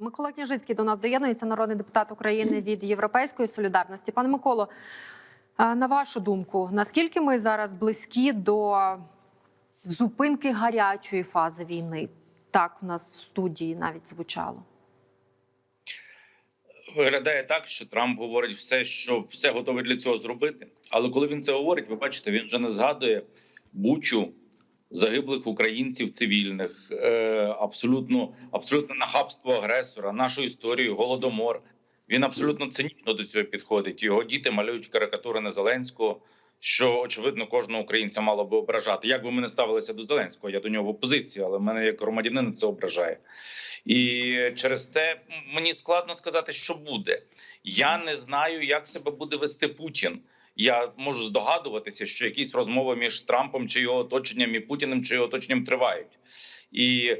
Микола Княжицький до нас доєднується, народний депутат України від Європейської солідарності. Пане Миколо, на вашу думку, наскільки ми зараз близькі до зупинки гарячої фази війни? Так в нас в студії навіть звучало. Виглядає так, що Трамп говорить все, що все готове для цього зробити. Але коли він це говорить, ви бачите, він вже не згадує бучу загиблих українців цивільних, е, абсолютно абсолютно нахабство агресора, нашу історію, голодомор. Він абсолютно цинічно до цього підходить. Його діти малюють карикатури на Зеленського, що очевидно кожного українця мало би ображати. Як би ми не ставилися до Зеленського, я до нього в опозиції, але мене як громадянина це ображає. І через те мені складно сказати, що буде. Я не знаю, як себе буде вести Путін. Я можу здогадуватися, що якісь розмови між Трампом чи його оточенням і Путіним чи його оточенням тривають. І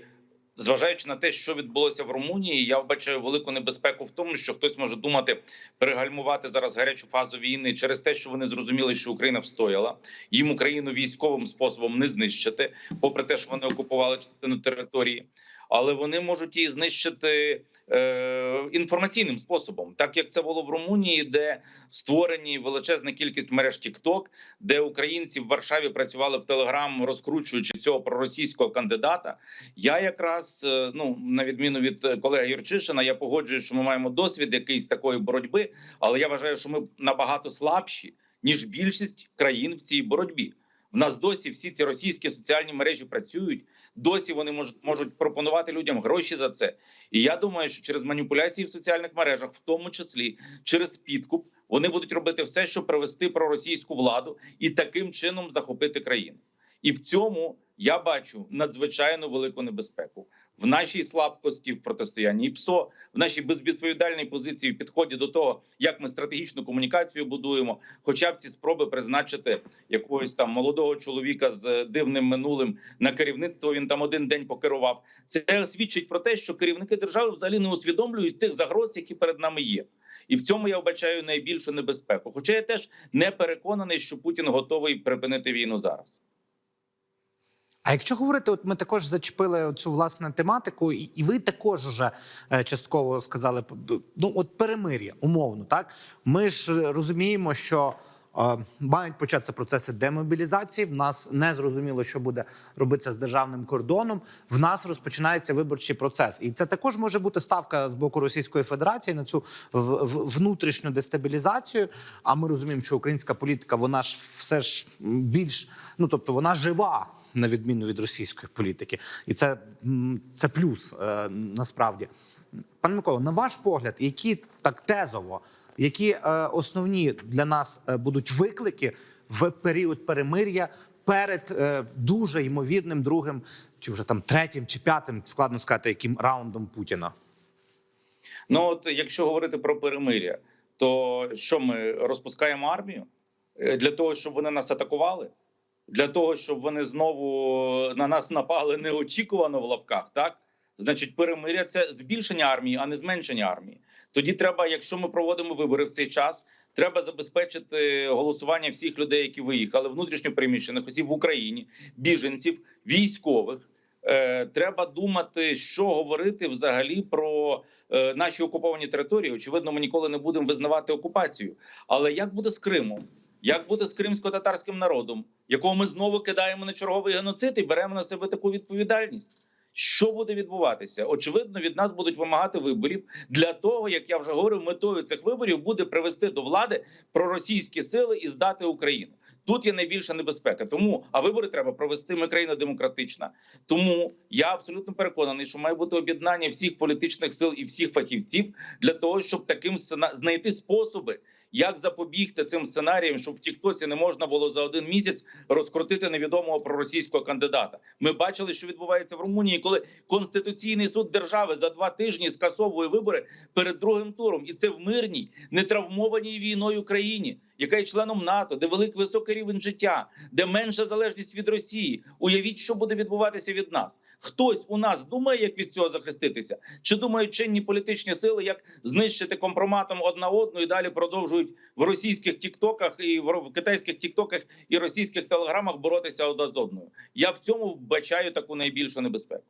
зважаючи на те, що відбулося в Румунії, я вбачаю велику небезпеку в тому, що хтось може думати перегальмувати зараз гарячу фазу війни через те, що вони зрозуміли, що Україна встояла. Їм Україну військовим способом не знищити, попри те, що вони окупували частину території. Але вони можуть її знищити е, інформаційним способом, так як це було в Румунії, де створені величезна кількість мереж TikTok, де українці в Варшаві працювали в Телеграм, розкручуючи цього проросійського кандидата. Я якраз е, ну на відміну від е, колеги Юрчишина, я погоджуюсь, що ми маємо досвід якийсь такої боротьби, але я вважаю, що ми набагато слабші ніж більшість країн в цій боротьбі. В нас досі всі ці російські соціальні мережі працюють. Досі вони можуть можуть пропонувати людям гроші за це. І я думаю, що через маніпуляції в соціальних мережах, в тому числі через підкуп, вони будуть робити все, щоб привести проросійську владу і таким чином захопити країну. І в цьому я бачу надзвичайно велику небезпеку в нашій слабкості в протистоянні і ПСО, в нашій безвідповідальній позиції в підході до того, як ми стратегічну комунікацію будуємо, хоча б ці спроби призначити якогось там молодого чоловіка з дивним минулим на керівництво. Він там один день покерував. Це свідчить про те, що керівники держави взагалі не усвідомлюють тих загроз, які перед нами є. І в цьому я вбачаю найбільшу небезпеку. Хоча я теж не переконаний, що Путін готовий припинити війну зараз. А якщо говорити, от ми також зачепили цю власне тематику, і, і ви також вже е, частково сказали ну от перемир'я, умовно, так ми ж розуміємо, що е, мають початися процеси демобілізації. В нас не зрозуміло, що буде робитися з державним кордоном. В нас розпочинається виборчий процес, і це також може бути ставка з боку Російської Федерації на цю внутрішню дестабілізацію. А ми розуміємо, що українська політика вона ж все ж більш ну тобто вона жива на відміну від російської політики, і це, це плюс е, насправді. Пане Миколо, на ваш погляд, які так тезово, які е, основні для нас е, будуть виклики в період перемир'я перед дуже ймовірним другим, чи вже там третім чи п'ятим, складно сказати, яким раундом Путіна? Ну от якщо говорити про перемиря, то що ми розпускаємо армію для того, щоб вони нас атакували? Для того щоб вони знову на нас напали неочікувано в лапках, так значить, перемиря це збільшення армії, а не зменшення армії. Тоді треба, якщо ми проводимо вибори в цей час, треба забезпечити голосування всіх людей, які виїхали, внутрішньо переміщених осіб в Україні, біженців, військових. Е, Треба думати, що говорити взагалі про е, наші окуповані території. Очевидно, ми ніколи не будемо визнавати окупацію. Але як буде з Кримом? Як буде з кримсько-татарським народом, якого ми знову кидаємо на черговий геноцид і беремо на себе таку відповідальність? Що буде відбуватися? Очевидно, від нас будуть вимагати виборів для того, як я вже говорив, метою цих виборів буде привести до влади проросійські сили і здати Україну. Тут є найбільша небезпека. Тому а вибори треба провести. Ми країна демократична. Тому я абсолютно переконаний, що має бути об'єднання всіх політичних сил і всіх фахівців для того, щоб таким сцена... знайти способи. Як запобігти цим сценаріям, щоб в Тіктоці не можна було за один місяць розкрутити невідомого проросійського кандидата? Ми бачили, що відбувається в Румунії, коли конституційний суд держави за два тижні скасовує вибори перед другим туром, і це в мирній, нетравмованій війною країні, яка є членом НАТО, де великий високий рівень життя, де менша залежність від Росії. Уявіть, що буде відбуватися від нас. Хтось у нас думає, як від цього захиститися, чи думають чинні політичні сили, як знищити компроматом одна одну і далі продовжують в російських тіктоках і в китайських тіктоках і російських телеграмах боротися одна з одною. Я в цьому вбачаю таку найбільшу небезпеку.